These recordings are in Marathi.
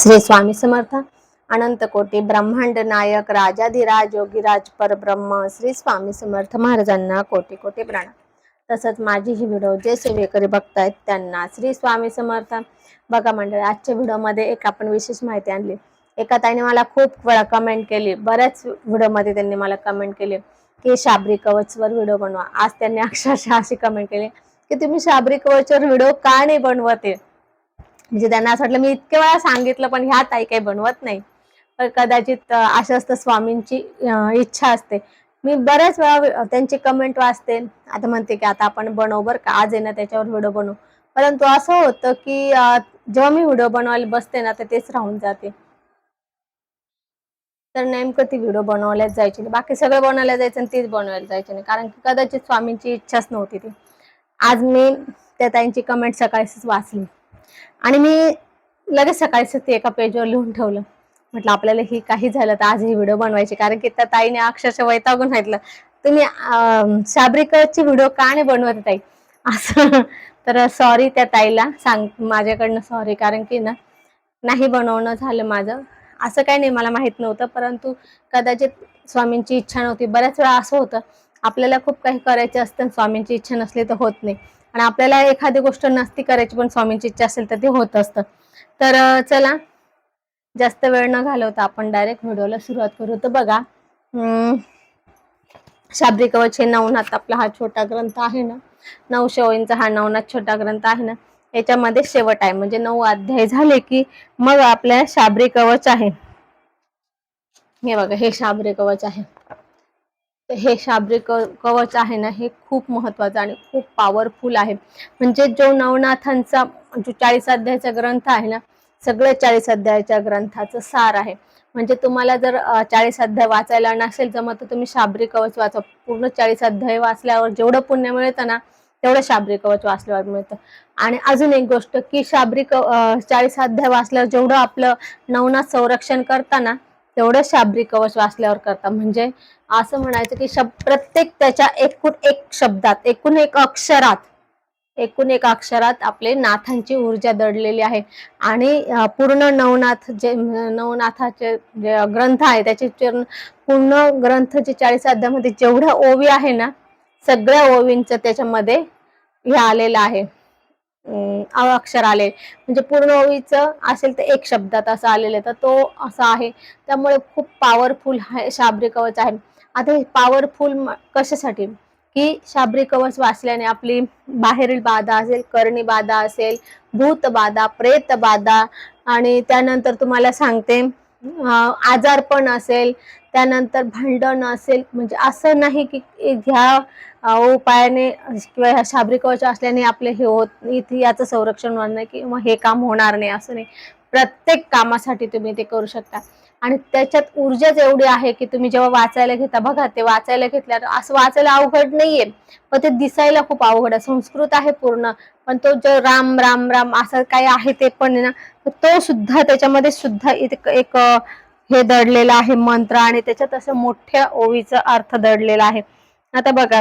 श्री स्वामी समर्थ अनंत कोटी ब्रह्मांड नायक राजाधिराज योगीराज परब्रह्म श्री स्वामी समर्थ महाराजांना कोटी कोटी प्रणाम. तसंच माझी ही व्हिडिओ जे सेवेकरी बघतायत त्यांना श्री स्वामी समर्थ. बघा मंडळी आजच्या व्हिडिओमध्ये एक आपण विशेष माहिती आणली. एका ताईने मला खूप वेळा कमेंट केली. बऱ्याच व्हिडिओमध्ये त्यांनी मला कमेंट केली की शाबरी कवचवर व्हिडिओ बनवा. आज त्यांनी अक्षरशः अशी कमेंट केली की तुम्ही शाबरी कवचवर व्हिडिओ का नाही बनवते म्हणजे त्यांना असं वाटलं मी इतके वेळा सांगितलं पण ह्या ताई काही बनवत नाही. तर कदाचित अं, असं असतं स्वामींची इच्छा असते. मी बऱ्याच वेळा त्यांची कमेंट वाचते. आता म्हणते की आता आपण बनवू बरं का? आज आहे ना त्याच्यावर व्हिडिओ बनवू. परंतु असं होतं की जेव्हा मी व्हिडिओ बनवायला बसते ना तर तेच राहून जाते. तर नेमकं ती व्हिडिओ बनवल्याच जायची नाही. बाकी सगळं बनवायला जायचं आणि तीच बनवायला जायची नाही. कारण की कदाचित स्वामींची इच्छाच नव्हती ती. आज मी त्या ताईंची कमेंट सकाळीच वाचली. आणि मी लगेच सकाळीच ते एका पेजवर लिहून ठेवलं. म्हटलं आपल्याला ही काही झालं तर आज ही व्हिडिओ बनवायची. कारण की त्या ताईने अक्षरशः वैतागून सांगितलं तुम्ही अं, व्हिडिओ का नाही बनवत ताई? असं. तर सॉरी त्या ताईला. सांग माझ्याकडनं सॉरी कारण की ना नाही बनवणं झालं माझं. असं काही नाही मला माहीत नव्हतं. परंतु कदाचित स्वामींची इच्छा नव्हती. बऱ्याच वेळा असं होतं. आपल्याला खूप काही करायचं असतं स्वामींची इच्छा नसली तर होत नाही. आणि आपल्याला एखादी गोष्ट नसती करायची पण स्वामींची इच्छा असेल तर ते होत असतं. तर चला. जास्त वेळ न घालवता आपण डायरेक्ट व्हिडिओला सुरुवात करू. तर बघा हम्म, शाबरी कवच हे नवनाथ आपला हा छोटा ग्रंथ आहे ना? नऊशे ओळींचा हा नवनाथ छोटा ग्रंथ आहे ना? याच्यामध्ये शेवट आहे. म्हणजे नऊ अध्याय झाले की मग आपल्या शाबरी कवच आहे. हे बघा हे शाबरी कवच आहे. हे शाबरी क- कवच आहे ना हे खूप महत्वाचं आणि खूप पॉवरफुल आहे. म्हणजे जो नवनाथांचा जो चाळीस अध्यायाचा ग्रंथ आहे ना सगळ्या चाळीस अध्यायाच्या ग्रंथाचं सार आहे. म्हणजे तुम्हाला जर चाळीस अध्याय वाचायला नसेल जमत तर तुम्ही शाबरी कवच वाचा. पूर्ण चाळीस अध्याय वाचल्यावर जेवढं पुण्य मिळतं ना तेवढं शाबरी कवच वाचल्यावर मिळतं. आणि अजून एक गोष्ट की शाबरी क चाळीस अध्याय वाचल्यावर जेवढं आपलं नवनाथ संरक्षण करताना तेवढं शाब्री कवच वाचल्यावर करता. म्हणजे असं म्हणायचं की शब्द प्रत्येक त्याच्या एकूण एक शब्दात एकूण एक अक्षरात एकूण एक अक्षरात आपले नाथांची ऊर्जा दडलेली आहे. आणि पूर्ण नवनाथ जे नवनाथाचे जे ग्रंथ आहे त्याचे चरण- पूर्ण ग्रंथ जे चाळीस अध्यामध्ये जेवढ्या ओवी आहे ना सगळ्या ओवींचं त्याच्यामध्ये हे आलेलं आहे. अक्षर आले. म्हणजे पूर्ण ओळीचं असेल तर एक शब्दात असं आलेलं आहे. तर तो असा आहे. त्यामुळे खूप पॉवरफुल आहे शाबरी कवच आहे. आता हे पॉवरफुल कशासाठी? की शाबरी कवच वाचल्याने आपली बाहेरील बाधा असेल करणी बाधा असेल भूत बाधा प्रेत बाधा आणि त्यानंतर तुम्हाला सांगते आजारपण असेल त्यानंतर भांडण असेल म्हणजे असं नाही की ह्या उपायाने किंवा ह्या शाबरी कवच असल्याने आपले हे होत इथे याचं संरक्षण होणार नाही किंवा हे काम होणार नाही असं नाही. प्रत्येक कामासाठी तुम्ही ते करू शकता. आणि त्याच्यात ऊर्जाच एवढी आहे की तुम्ही जेव्हा वाचायला घेता बघा ते वाचायला घेतल्यावर असं वाचायला अवघड नाहीये. पण ते दिसायला खूप अवघड आहे. संस्कृत आहे पूर्ण पण तो जो राम राम राम असं काही आहे ते पण आहे ना तो सुद्धा त्याच्यामध्ये सुद्धा एक एक हे दडलेलं आहे मंत्र आणि त्याच्यात असं मोठ्या ओवीचा अर्थ दडलेला आहे. आता बघा.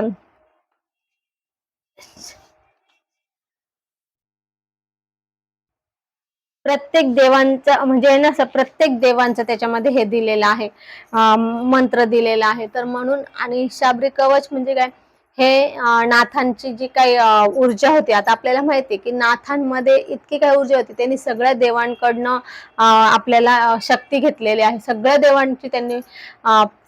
प्रत्येक देवांचं म्हणजे ना असं प्रत्येक देवांचं त्याच्यामध्ये हे दिलेलं आहे. मंत्र दिलेला आहे. तर म्हणून आणि शाबरी कवच म्हणजे काय? हे नाथांची जी काही ऊर्जा होती आता आपल्याला माहिती आहे की नाथांमध्ये इतकी काही ऊर्जा होती त्यांनी सगळ्या देवांकडनं आपल्याला शक्ती घेतलेली आहे. सगळ्या देवांची त्यांनी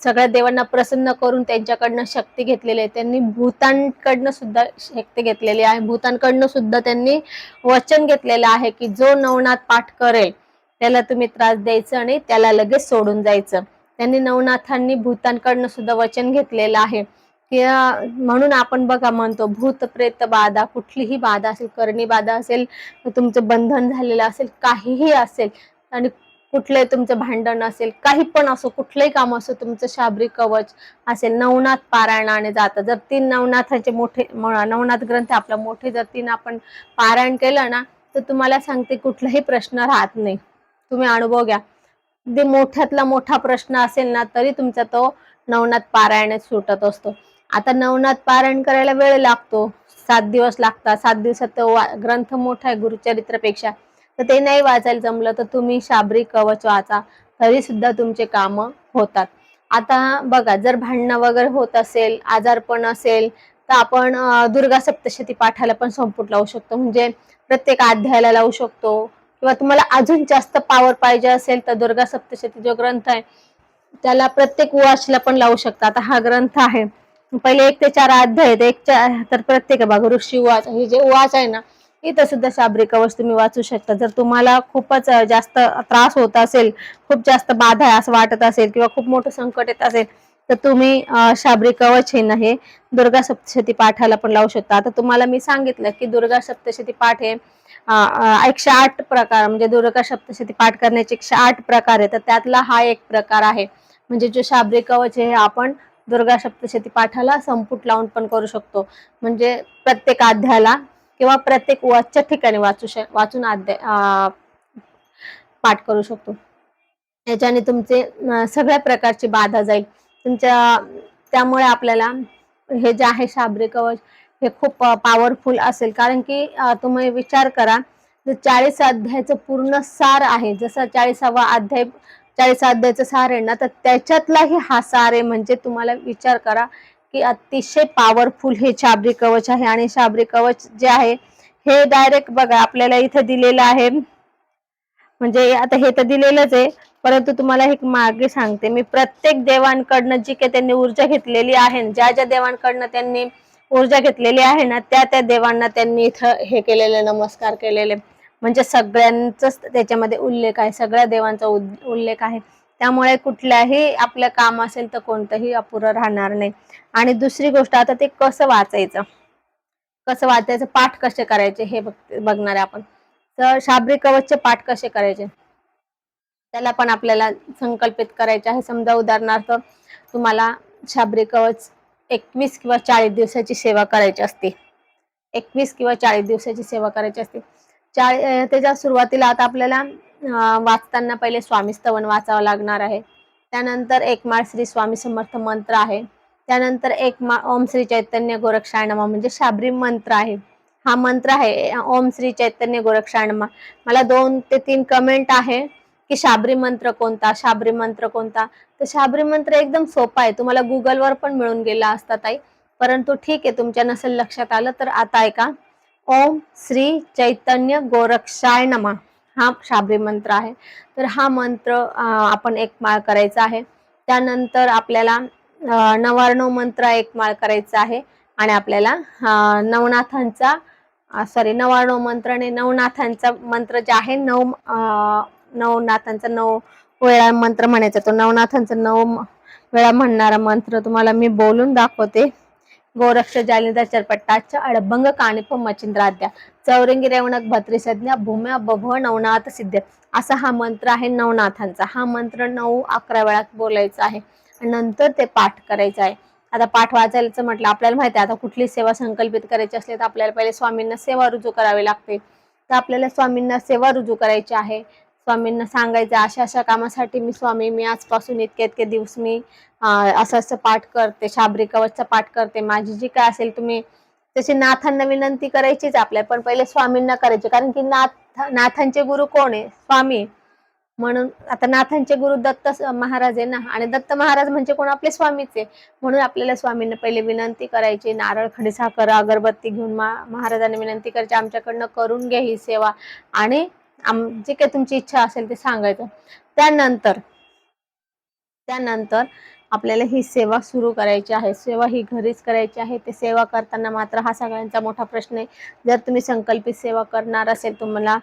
सगळ्या देवांना प्रसन्न करून त्यांच्याकडनं शक्ती घेतलेली आहे. त्यांनी भूतांकडनं सुद्धा शक्ती घेतलेली आहे. भूतांकडनं सुद्धा त्यांनी वचन घेतलेलं आहे की जो नवनाथ पाठ करेल त्याला तुम्ही त्रास द्यायचं आणि त्याला लगेच सोडून जायचं. त्यांनी नवनाथांनी भूतांकडनं सुद्धा वचन घेतलेलं आहे. की म्हणून आपण बघा म्हणतो भूत प्रेत बाधा कुठलीही बाधा असेल करणी बाधा असेल तुमचं बंधन झालेलं असेल काहीही असेल आणि कुठलंही तुमचं भांडण असेल काही पण असो कुठलंही काम असो तुमचं शाबरी कवच असेल नवनाथ पारायणाने जातं. जर तीन नवनाथाचे मोठे नवनाथ ग्रंथ आपला मोठे जर तीन आपण पारायण केलं ना तर तुम्हाला सांगते कुठलाही प्रश्न राहत नाही. तुम्ही अनुभव घ्या. जे मोठ्यातला मोठा प्रश्न असेल ना तरी तुमचा तो नवनाथ पारायणात सुटत असतो. आता नवनाथ पारायण करायला वेळ लागतो. सात दिवस लागतात. सात दिवसात तो वा- ग्रंथ मोठा आहे गुरुचरित्रापेक्षा. तर ते नाही वाचायला जमलं तर तुम्ही शाबरी कवच वाचा. तरी सुद्धा तुमचे काम होतात. आता बघा जर भांडणं वगैरे होत असेल आजारपण असेल तर आपण दुर्गा सप्तशती पाठाला पण संपुट लावू शकतो. म्हणजे प्रत्येक अध्यायाला लावू शकतो. किंवा तुम्हाला अजून जास्त पावर पाहिजे असेल तर दुर्गा सप्तशती जो ग्रंथ आहे त्याला प्रत्येक वाचला पण लावू शकता. आता हा ग्रंथ आहे. पहिले एक ते चार अध्याय आहेत एक चार तर प्रत्येक भाग ऋषी वाच हे जे वाच आहे ना इथं सुद्धा शाबरी कवच तुम्ही वाचू शकता. जर तुम्हाला खूपच जास्त त्रास होत असेल खूप जास्त बाधा आहे असं वाटत असेल किंवा खूप मोठं संकट येत असेल तर तुम्ही शाबरी कवच हे ना हे दुर्गा सप्तशती पाठाला पण लावू शकता. आता तुम्हाला मी सांगितलं की दुर्गा सप्तशती पाठ हे एकशे आठ प्रकार म्हणजे दुर्गा सप्तशती पाठ करण्याचे एकशे आठ प्रकार आहे तर त्यातला हा एक प्रकार आहे. म्हणजे जो शाबरी कवच हे आपण दुर्गा सप्तशती पाठाला संपुट लावून पण करू शकतो. म्हणजे प्रत्येक अध्यायाला किंवा प्रत्येक वाचच्या ठिकाणी वाचू शक वाचून अध्याय पाठ करू शकतो. याच्याने तुमचे सगळ्या प्रकारची बाधा जाईल. तुमच्या त्यामुळे आपल्याला हे जे आहे शाबरी कवच हे खूप पॉवरफुल असेल. कारण की तुम्ही विचार करा चाळीस अध्यायाचं पूर्ण सार आहे जसं चाळीसावा अध्याय चाळीस अध्यायाचं सार आहे ना तर त्याच्यातलाही हा सार आहे. म्हणजे तुम्हाला विचार करा की अतिशय पॉवरफुल हे शाबरी कवच आहे. आणि शाबरी कवच जे आहे हे डायरेक्ट बघा आपल्याला इथं दिलेलं आहे. म्हणजे आता हे तर दिलेलंच आहे परंतु तुम्हाला एक मागे सांगते. मी प्रत्येक देवांकडनं जी काही त्यांनी ऊर्जा घेतलेली आहे ज्या ज्या देवांकडनं त्यांनी ऊर्जा घेतलेली आहे ना त्या त्या देवांना त्यांनी इथं हे केलेले नमस्कार केलेले. म्हणजे सगळ्यांचाच त्याच्यामध्ये उल्लेख आहे सगळ्या देवांचा उद- उल्लेख आहे. त्यामुळे कुठल्याही आपलं काम असेल तर कोणतंही अपुरं राहणार नाही. आणि दुसरी गोष्ट आता ते कसं वाचायचं? कसं वाचायचं? पाठ कसे करायचे? हे बघ- बघणार आहे आपण. तर शाबरी कवचचे पाठ कसे करायचे? त्याला पण आपल्याला संकल्पित करायचे आहे. समजा उदाहरणार्थ तुम्हाला शाबरी कवच एकवीस किंवा चाळीस दिवसाची सेवा करायची असते. एकवीस किंवा चाळीस दिवसाची सेवा करायची असते. चाळी त्याच्या सुरुवातीला आता आपल्याला वाचताना पहिले स्वामी स्तवन वाचावं लागणार आहे. त्यानंतर एकमाळ श्री स्वामी समर्थ मंत्र आहे. त्यानंतर एक ओम श्री चैतन्य गोरक्षायणमा म्हणजे शाबरी मंत्र आहे. हा मंत्र आहे ओम श्री चैतन्य गोरक्षायणमा मला दोन ते तीन कमेंट आहे की शाबरी मंत्र कोणता शाबरी मंत्र कोणता. तर शाबरी मंत्र एकदम सोपा आहे. तुम्हाला गुगलवर पण मिळून गेला असता ताई. परंतु ठीक आहे तुमच्या नसेल लक्षात आलं तर आता ऐका. ओम श्री चैतन्य गोरक्षाय नमः. हा शाबरी मंत्र आहे. तर हा मंत्र आपण एक माळ करायचा आहे. त्यानंतर आपल्याला अं, नवार्णव मंत्र एक माळ करायचा आहे. आणि आपल्याला नवनाथांचा सॉरी नवार्णव मंत्र आणि नवनाथांचा मंत्र जे आहे नऊ नवनाथांचा नऊ वेळा मंत्र म्हणायचा. तो नवनाथांचा नऊ वेळा म्हणणारा मंत्र तुम्हाला मी बोलून दाखवते. गोरक्ष जालिंदर चरपट्टाच अडभंग काणिप मचिंद्राद्या चौरंगी रेवणक भत्रीसज्ञा भूम्या बभ नवनाथ सिद्ध. असा हा मंत्र आहे नवनाथांचा. हा मंत्र नऊ अकरा वेळात बोलायचा आहे नंतर ते पाठ करायचं आहे. आता पाठ वाचायचं म्हटलं आपल्याला माहिती आहे आता कुठली सेवा संकल्पित करायची असली तर आपल्याला पहिले स्वामींना सेवा रुजू करावी लागते. तर आपल्याला स्वामींना सेवा रुजू करायची आहे. स्वामींना सांगायचं अशा अशा कामासाठी मी स्वामी मी आजपासून इतके इतके दिवस मी असं असं पाठ करते शाबरी कवचचा पाठ करते. माझी जी काय असेल तुम्ही तशी नाथांना विनंती करायचीच आपल्या पण पहिले स्वामींना करायची. कारण की नाथ नाथांचे गुरु कोण आहे? स्वामी. म्हणून आता नाथांचे गुरु दत्त महाराज आहे ना? आणि दत्त महाराज म्हणजे कोण? आपले स्वामीच आहे. म्हणून आपल्याला स्वामींना पहिले विनंती करायची. नारळ खडीसाखर अगरबत्ती घेऊन महाराजांना विनंती करायची. आमच्याकडनं करून घ्या ही सेवा. आणि आम जे काही तुमची इच्छा असेल ते सांगायचं. त्यानंतर त्यानंतर आपल्याला ही सेवा सुरू करायची आहे. सेवा ही घरीच करायची आहे. ते सेवा करताना मात्र हा सगळ्यांचा मोठा प्रश्न आहे. जर तुम्ही संकल्पित सेवा करणार असेल तुम्हाला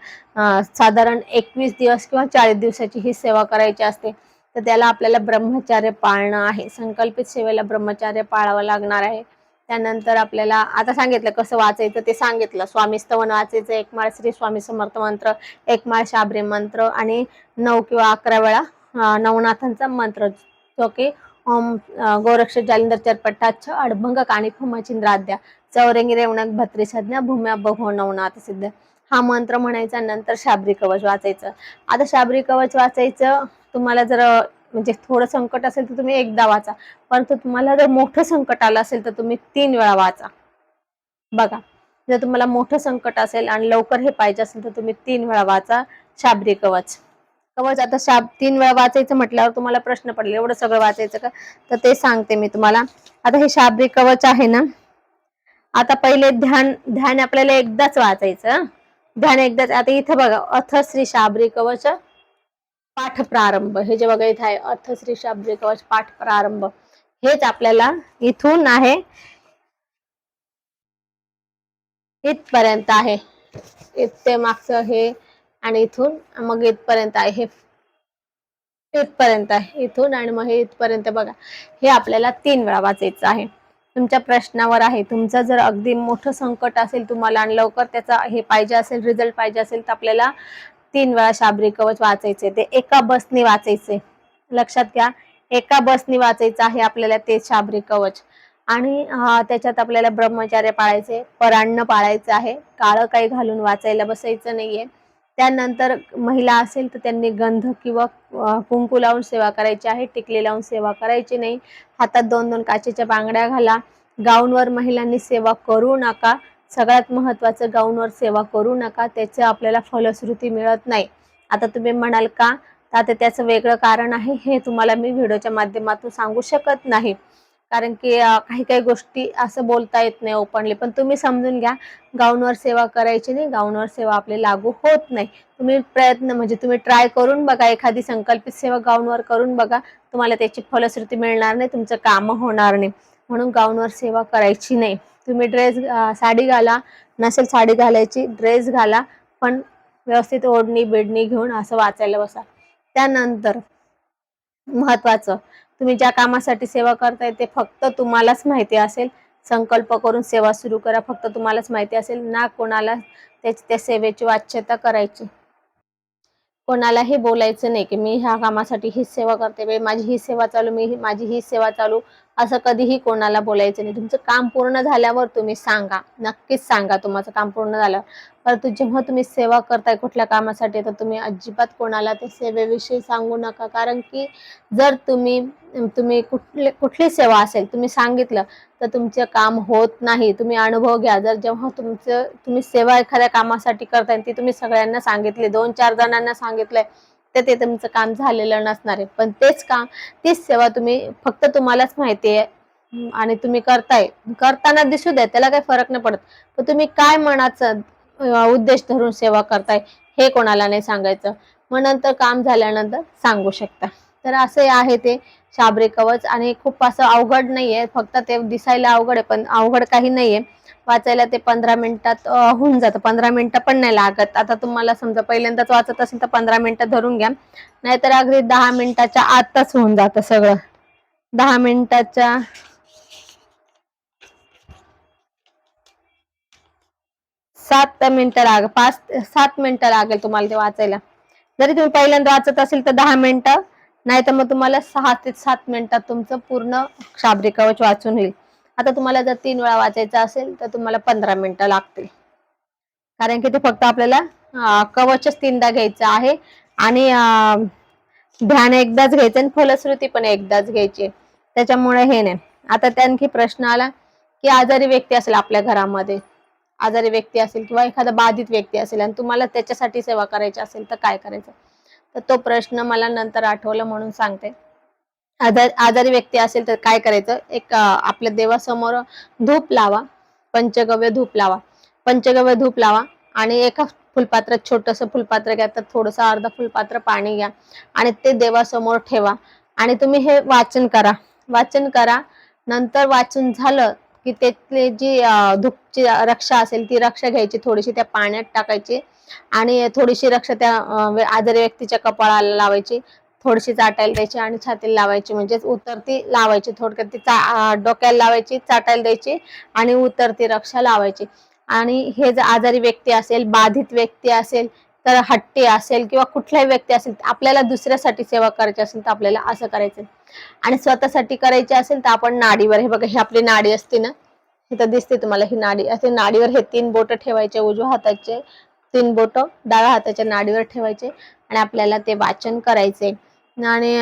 साधारण एकवीस दिवस किंवा चाळीस दिवसाची ही सेवा करायची असते तर त्याला आपल्याला ब्रह्मचार्य पाळणं आहे. संकल्पित सेवेला ब्रह्मचार्य पाळावं लागणार आहे. त्यानंतर आपल्याला आता सांगितलं कसं वाचायचं ते सांगितलं. स्वामी स्तवन वाचायचं एक माळ श्री स्वामी समर्थ मंत्र एक माळ शाबरी मंत्र आणि नऊ किंवा अकरा वेळा नवनाथांचा मंत्र. जो की ओम गोरक्ष जालिंदर चरपट्टाच्छ अडभंग काणिफ फुमचिंद्राद्या चौरंगी रेवणक भत्री संज्ञा भूम्या बघो नवनाथ सिद्ध. हा मंत्र म्हणायचा नंतर शाबरी कवच वाचायचं. आता शाबरी कवच वाचायचं तुम्हाला जर म्हणजे थोडं संकट असेल तर तुम्ही एकदा वाचा. परंतु तुम्हाला जर मोठं संकट आलं असेल तर तुम्ही तीन वेळा वाचा. बघा जर तुम्हाला मोठं संकट असेल आणि लवकर हे पाहिजे असेल तर तुम्ही तीन वेळा वाचा. शाबरी कवच. कवच आता शाब तीन वेळा वाचायचं म्हटल्यावर तुम्हाला प्रश्न पडले एवढं सगळं वाचायचं का? तर ते सांगते मी तुम्हाला. आता हे शाबरी कवच आहे ना? आता पहिले ध्यान ध्यान आपल्याला एकदाच वाचायचं. ध्यान एकदाच आता इथे बघा अथ श्री शाबरी कवच. पाठ प्रारंभ हे जे बघा इथे आहे अर्थश्री श्री कवच पाठ प्रारंभ हेच आपल्याला इथून आहे इथपर्यंत आहे. इथे मागचं हे आणि इथून मग इथपर्यंत आहे. हे इथपर्यंत आहे इथून आणि मग हे इथपर्यंत बघा. हे आपल्याला तीन वेळा वाचायचं आहे. तुमच्या प्रश्नावर आहे. तुमचं जर अगदी मोठं संकट असेल तुम्हाला आणि लवकर त्याचा हे पाहिजे असेल रिझल्ट पाहिजे असेल तर आपल्याला तीन वेळा शाबरी कवच वाचायचे ते एका बसनी वाचायचे. लक्षात घ्या एका बसनी वाचायचं आहे आपल्याला ते शाबरी कवच. आणि त्याच्यात आपल्याला ब्रह्मचार्य पाळायचे परान्न पाळायचं आहे काळं काही घालून वाचायला बसायचं नाहीये. त्यानंतर महिला असेल तर त्यांनी गंध किंवा कुंकू लावून सेवा करायची आहे टिकली लावून सेवा करायची नाही. हातात दोन दोन काचेच्या बांगड्या घाला. गाऊनवर महिलांनी सेवा करू नका. सगळ्यात महत्वाचं गाऊनवर सेवा करू नका त्याचं आपल्याला फलश्रुती मिळत नाही. आता तुम्ही म्हणाल का? तर आता त्याचं वेगळं कारण आहे हे तुम्हाला मी व्हिडिओच्या माध्यमातून सांगू शकत नाही. कारण की काही काही गोष्टी असं बोलता येत नाही ओपनली पण तुम्ही समजून घ्या गाऊनवर सेवा करायची नाही गाऊनवर सेवा आपली लागू होत नाही. तुम्ही प्रयत्न म्हणजे तुम्ही ट्राय करून बघा एखादी संकल्पित सेवा गाऊनवर करून बघा तुम्हाला त्याची फलश्रुती मिळणार नाही तुमचं काम होणार नाही. म्हणून गाऊनवर सेवा करायची नाही. तुम्ही ड्रेस साडी घाला नसेल साडी घालायची ड्रेस घाला पण व्यवस्थित ओढणी बेडणी घेऊन असं वाचायला बसा. त्यानंतर महत्वाचं तुम्ही ज्या कामासाठी सेवा करताय ते फक्त तुम्हालाच माहिती असेल. संकल्प करून सेवा सुरू करा फक्त तुम्हालाच माहिती असेल. ना कोणाला त्या सेवेची वाच्यता करायची. कोणालाही बोलायचं नाही की मी ह्या कामासाठी ही सेवा करते माझी ही सेवा चालू मी माझी ही सेवा चालू. असं कधीही कोणाला बोलायचं नाही. तुमचं काम पूर्ण झाल्यावर तुम्ही सांगा. नक्कीच सांगा तुमचं काम पूर्ण झाल्यावर परंतु जेव्हा तुम्ही सेवा करताय कुठल्या कामासाठी तर तुम्ही अजिबात कोणाला त्या सेवेविषयी सांगू नका. कारण की जर तुम्ही तुम्ही कुठले कुठली सेवा असेल तुम्ही सांगितलं तर तुमचं काम होत नाही. तुम्ही अनुभव घ्या. जर जेव्हा तुमचं तुम्ही सेवा एखाद्या कामासाठी करताय ती तुम्ही सगळ्यांना सांगितली दोन चार जणांना सांगितलंय तर ते तुमचं काम झालेलं नसणार आहे. पण तेच काम तीच सेवा तुम्ही फक्त तुम्हालाच माहिती आहे. आणि तुम्ही करताय. करताना दिसू द्या त्याला काही फरक नाही पडत. पण तुम्ही काय मनाचं उद्देश धरून सेवा करताय हे कोणाला नाही सांगायचं. मग नंतर काम झाल्यानंतर सांगू शकता. तर असे आहे ते शाबरी कवच. आणि खूप असं अवघड नाहीये. फक्त ते दिसायला अवघड आहे पण अवघड काही नाहीये. वाचायला ते पंधरा मिनिटात होऊन जातं. पंधरा मिनिटं पण नाही लागत. आता तुम्हाला समजा पहिल्यांदाच वाचत असेल तर पंधरा मिनिटं धरून घ्या. नाहीतर अगदी दहा मिनिटाच्या आतच होऊन जातं सगळं. दहा मिनिटाच्या सात मिनिटं लाग पाच सात मिनिटं लागेल तुम्हाला ते वाचायला. जरी तुम्ही पहिल्यांदा वाचत असेल तर दहा मिनिटं नाही तर मग तुम्हाला सहा ते सात मिनिटात तुमचं पूर्ण शाब्रिक कवच वाचून येईल आता तुम्हाला जर तीन वेळा वाचायचं असेल तर तुम्हाला पंधरा मिनिटं लागतील. कारण की ते फक्त आपल्याला कवचच तीनदा घ्यायचं आहे. आणि ध्यान एकदाच घ्यायचं आणि फलश्रुती पण एकदाच घ्यायची. आहे. त्याच्यामुळे हे नाही. आता त्या आणखी प्रश्न आला की आजारी व्यक्ती असेल आपल्या घरामध्ये. आजारी व्यक्ती असेल किंवा एखादा बाधित व्यक्ती असेल आणि तुम्हाला त्याच्यासाठी सेवा करायची असेल तर काय करायचं? तर तो प्रश्न मला नंतर आठवला म्हणून सांगते. आजार आजारी व्यक्ती असेल तर काय करायचं? एक आपल्या देवासमोर धूप लावा पंचगव्य धूप लावा. पंचगव्य धूप लावा आणि एका फुलपात्रात छोटस फुलपात्र घ्या तर थोडस अर्धा फुलपात्र पाणी घ्या आणि ते देवासमोर ठेवा. आणि तुम्ही हे वाचन करा. वाचन करा. नंतर वाचन झालं की त्यातली जी धूपची रक्षा असेल ती रक्षा घ्यायची थोडीशी त्या पाण्यात टाकायची आणि थोडीशी रक्षा त्या आजारी व्यक्तीच्या कपाळाला लावायची. थोडीशी चाटायला द्यायची आणि छातीला लावायची. म्हणजेच उतरती लावायची थोडक्यात ती चा- डोक्याला लावायची चाटायला द्यायची आणि उतरती रक्षा लावायची. आणि हे जर आजारी व्यक्ती असेल बाधित व्यक्ती असेल तर हट्टी असेल किंवा कुठलाही व्यक्ती असेल आपल्याला दुसऱ्यासाठी सेवा करायची असेल तर आपल्याला असं करायचं आणि स्वतःसाठी करायची असेल तर आपण नाडीवर हे बघा ही आपली नाडी असते ना इथं दिसते तुम्हाला ही नाडी असे नाडीवर हे तीन बोट ठेवायचे उजव्या हाताचे तीन बोट डाव्या हाताच्या नाडीवर ठेवायचे आणि आपल्याला ते वाचन करायचे आणि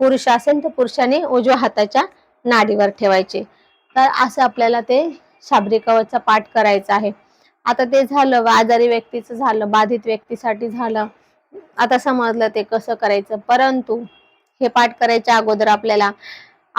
पुरुष असेल तर पुरुषाने उजव्या हाताच्या नाडीवर ठेवायचे. तर असं आपल्याला ते शाबरी कवचचा पाठ करायचा आहे. आता ते झालं आजारी व्यक्तीचं झालं बाधित व्यक्तीसाठी झालं. आता समजलं ते कसं करायचं. परंतु हे पाठ करायच्या अगोदर आपल्याला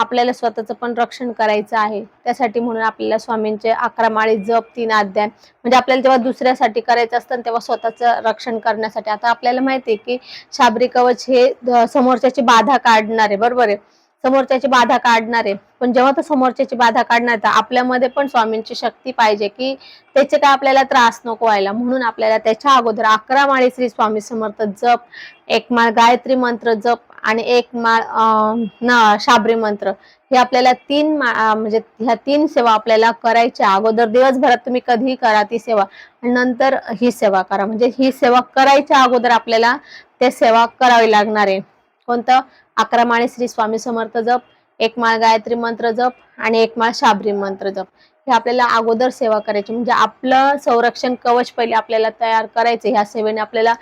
आपल्याला स्वतःचं पण रक्षण करायचं आहे. त्यासाठी म्हणून आपल्याला स्वामींचे अकरा माळी जप तीन अध्याय म्हणजे आपल्याला जेव्हा दुसऱ्यासाठी करायचं असतं तेव्हा स्वतःचं रक्षण करण्यासाठी. आता आपल्याला माहिती आहे की शाबरी कवच हे समोरच्याची बाधा काढणारे बरोबर आहे? समोरच्याची बाधा काढणार आहे. पण जेव्हा तो समोरच्याची बाधा काढणार तर आपल्यामध्ये पण स्वामींची शक्ती पाहिजे की त्याचे काय आपल्याला त्रास नको व्हायला. म्हणून आपल्याला त्याच्या अगोदर अकरा माळी श्री स्वामी समर्थ जप एक माळ गायत्री मंत्र जप आणि एक माळ शाबरी मंत्र हे आपल्याला तीन म्हणजे ह्या तीन सेवा आपल्याला करायच्या अगोदर. दिवसभरात तुम्ही कधीही करा ती सेवा नंतर ही सेवा करा. म्हणजे ही सेवा करायच्या अगोदर आपल्याला ते सेवा करावी लागणार आहे. कोणतं? अकरा माळे श्री स्वामी समर्थ जप एक माळ गायत्री मंत्र जप आणि एक माळ शाबरी मंत्र जप. हे आपल्याला अगोदर सेवा करायची म्हणजे आपलं संरक्षण कवच पहिले आपल्याला तयार करायचं ह्या सेवेने आपल्याला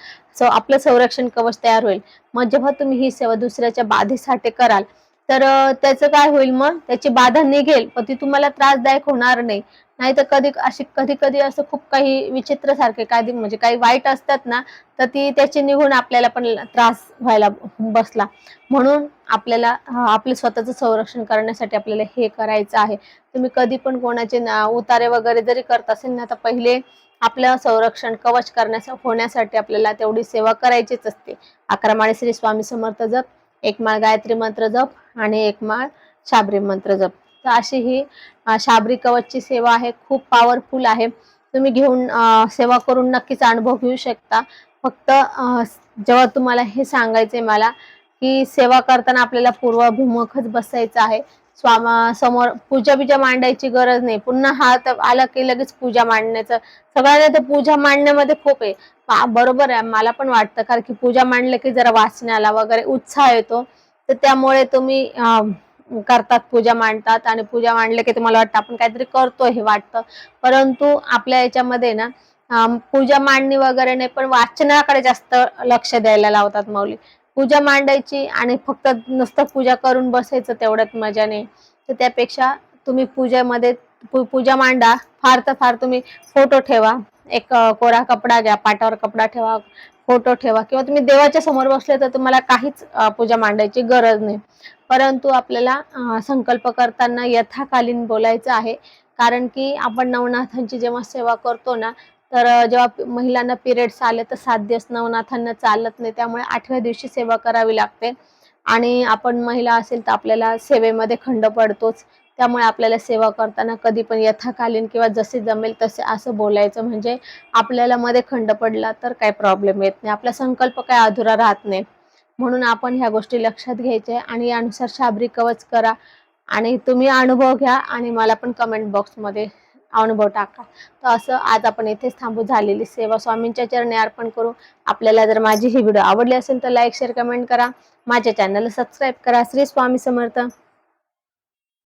आपलं संरक्षण कवच तयार होईल. मग जेव्हा तुम्ही ही सेवा दुसऱ्याच्या बाधेसाठी कराल तर त्याचं काय होईल मग? त्याची बाधा निघेल पण ती तुम्हाला त्रासदायक होणार नाही. नाही तर कधी अशी कधी कधी असं खूप काही विचित्र सारखे काही म्हणजे काही वाईट असतात ना तर ती त्याची निघून आपल्याला पण त्रास व्हायला बसला. म्हणून आपल्याला आपलं स्वतःचं संरक्षण करण्यासाठी आपल्याला हे करायचं आहे. तुम्ही कधी पण कोणाचे ना- उतारे वगैरे जरी करत असेल ना तर पहिले आपलं संरक्षण कवच करण्यास होण्यासाठी आपल्याला तेवढी सेवा करायचीच असते. अकरा माळे श्री स्वामी समर्थ जप एक माळ गायत्री मंत्र जप आणि एक माळ शाबरी मंत्र जप. तर अशी ही शाबरी कवचची सेवा आहे. खूप पॉवरफुल आहे. तुम्ही घेऊन सेवा करून नक्कीच अनुभव घेऊ शकता. फक्त जेव्हा तुम्हाला हे सांगायचंय मला की सेवा करताना आपल्याला पूर्वाभिमुखच बसायचं आहे. स्वामा समोर पूजा बिजा मांडायची गरज नाही. पुन्हा हात आला की लगेच पूजा मांडण्याचं. सगळ्यांना तर पूजा मांडण्यामध्ये खूप आहे. बरोबर आहे. मला पण वाटतं. कारण की पूजा मांडलं की जरा वाचण्याला वगैरे उत्साह येतो. तर त्यामुळे तुम्ही अं, करतात पूजा मांडतात आणि पूजा मांडले की तुम्हाला वाटतं आपण काहीतरी करतोय हे वाटतं. परंतु आपल्या याच्यामध्ये ना पूजा मांडणी वगैरे नाही पण वाचनाकडे जास्त लक्ष द्यायला लावतात माऊली. पूजा मांडायची आणि फक्त नुसतं पूजा करून बसायचं तेवढ्यात मजा नाही तर त्यापेक्षा तुम्ही पूजेमध्ये पूजा मांडा. फार तर फार तुम्ही फोटो ठेवा. एक कोरा कपडा घ्या पाटावर कपडा ठेवा. फोटो ठेवा. किंवा तुम्ही देवाच्या समोर बसले तर तुम्हाला काहीच पूजा मांडायची गरज नाही. परंतु आपल्याला संकल्प करताना यथाकालीन बोलायचं आहे. कारण की आपण नवनाथांची जेव्हा सेवा करतो ना तर जेव्हा महिलांना पिरियड्स आले तर सात दिवस नवनाथांना चालत नाही. त्यामुळे आठव्या दिवशी सेवा करावी लागते. आणि आपण महिला असेल तर आपल्याला सेवेमध्ये खंड पडतोच. त्यामुळे आपल्याला सेवा करताना कधी पण यथाकालीन किंवा जसे जमेल तसे असं बोलायचं. म्हणजे आपल्याला मध्ये खंड पडला तर काही प्रॉब्लेम येत नाही. आपला संकल्प काय अधुरा राहत नाही. म्हणून आपण ह्या गोष्टी लक्षात घ्यायच्या आणि यानुसार शाबरी कवच करा आणि तुम्ही अनुभव घ्या आणि मला पण कमेंट बॉक्समध्ये अनुभव टाका. तर असं आज आपण इथेच थांबू झालेली. सेवा स्वामींच्या चरणी अर्पण करू. आपल्याला जर माझी ही व्हिडिओ आवडली असेल तर लाईक शेअर कमेंट करा. माझ्या चॅनलला सबस्क्राईब करा. श्री स्वामी समर्थ.